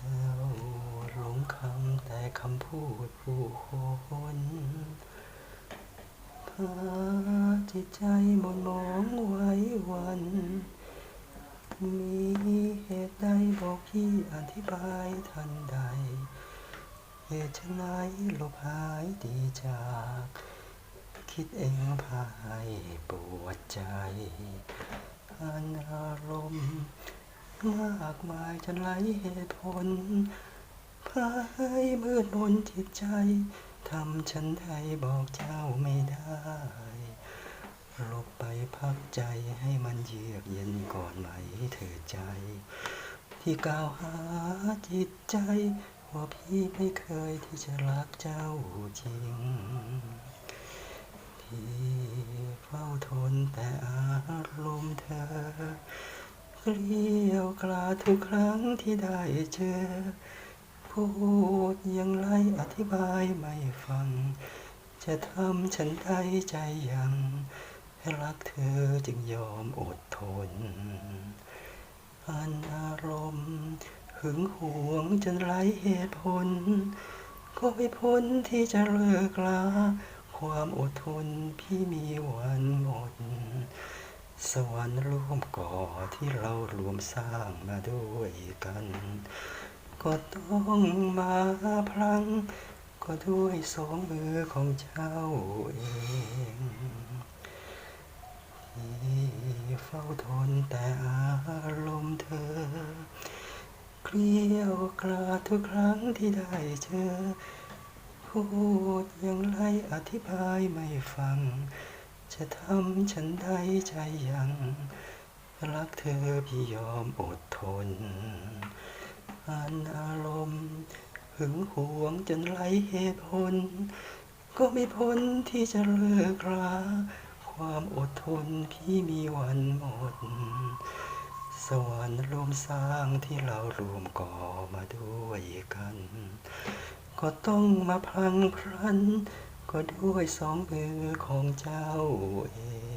เจ้าหลงคำแต่คำพูดผู้คนพาจิตใจมนมองไว้วัน มีเหตุใดบอกพี่อธิบายทันใด เหตุไฉนลบหายดีจาก คิดเองพาให้ปวดใจอันอารมณ์ มากมายจนไหลเหตุผลพาให้มืดมนจิตใจ ทำฉันไทยบอกเจ้าไม่ได้ลบไปพักใจให้มันเยือกเย็นก่อนไหมเธอใจ ที่กล่าวหาจิตใจ ว่าพี่ไม่เคยที่จะรักเจ้าจริงที่เฝ้าทนแต่อารมณ์เธอ เกลียวกลาทุกครั้งที่ได้เจอ พูดยังไรอธิบายไม่ฟัง จะทำฉันได้ใจยังให้รักเธอจึงยอมอดทน อันอารมณ์หึงหวงจนไร้เหตุผล ก็ไม่พ้นที่จะเลิกลา ความอดทนพี่มีวันหมด สวรรค์ร่วมก่อที่เรารวมสร้างมาด้วยกัน ก็ต้องมาพลัง ก็ด้วยสองมือของเจ้าเองที่เฝ้าทนแต่อารมณ์เธอเกลียวกราดทุกครั้งที่ได้เจอ พูดอยังไรอธิบายไม่ฟัง จะทำฉันได้ใจยังรักเธอพี่ยอมอดทนอันอารมณ์หึงหวงจนไร้เหตุผล ก็ไม่พ้นที่จะเลิกราความอดทนพี่มีวันหมด สวรรค์รวมสร้างที่เรารวมก่อมาด้วยกัน ก็ต้องมาพลังพลัน ก็ด้วยสองมือของเจ้าเอง